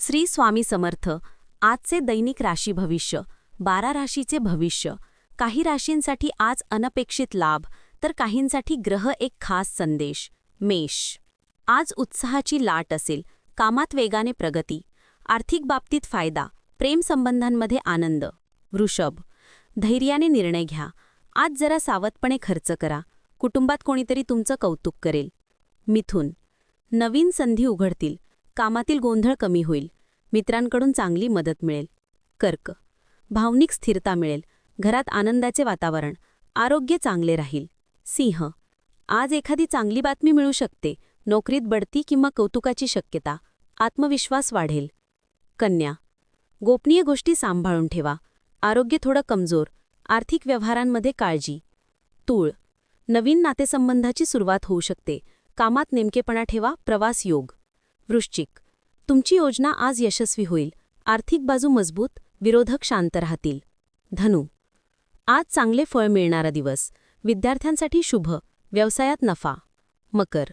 श्री स्वामी समर्थ आजचे दैनिक राशी भविष्य बारा राशीचे भविष्य. काही राशींसाठी आज अनपेक्षित लाभ तर काहींसाठी ग्रह एक खास संदेश मेष. आज उत्साहाची लाट असेल कामात वेगाने प्रगती आर्थिक बाबतीत फायदा प्रेमसंबंधांमध्ये आनंद. वृषभ धैर्याने निर्णय घ्या. आज जरा सावधपणे खर्च करा कुटुंबात कोणीतरी तुमचं कौतुक करेल. मिथुन नवीन संधी उघडतील कामातील गोंधळ कमी होईल. मित्रांकडून चांगली मदत मिळेल. कर्क. भावनिक स्थिरता मिळेल. घरात आनंदाचे वातावरण. आरोग्य चांगले राहील. सिंह. आज एखादी चांगली बातमी मिळू शकते. नोकरीत बढती किंवा कौतुकाची शक्यता. आत्मविश्वास वाढेल. कन्या. गोपनीय गोष्टी सांभाळून ठेवा. आरोग्य थोडं कमजोर. आर्थिक व्यवहारांमध्ये काळजी. तूळ. नवीन नातेसंबंधाची सुरुवात होऊ शकते. कामात नेमकेपणा ठेवा. प्रवास योग. वृश्चिक. तुमची योजना आज यशस्वी होईल. आर्थिक बाजू मजबूत विरोधक शांत राहतील. धनु. आज चांगले फळ मिळणारा दिवस. विद्यार्थ्यांसाठी शुभ व्यवसायात नफा. मकर.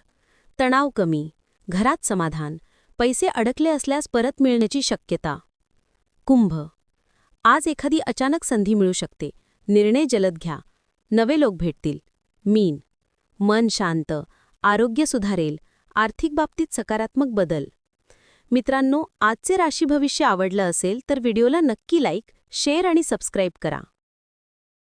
तणाव कमी घरात समाधान. पैसे अडकले असल्यास परत मिळण्याची शक्यता. कुंभ. आज एखादी अचानक संधी मिळू शकते. निर्णय जलद घ्या. नवे लोक भेटतील. मीन. मन शांत आरोग्य सुधारेल. आर्थिक बाबतीत सकारात्मक बदल. मित्रांनो आजचे राशी भविष्य आवडलं असेल तर व्हिडिओला नक्की लाईक शेअर आणि सबस्क्राईब करा.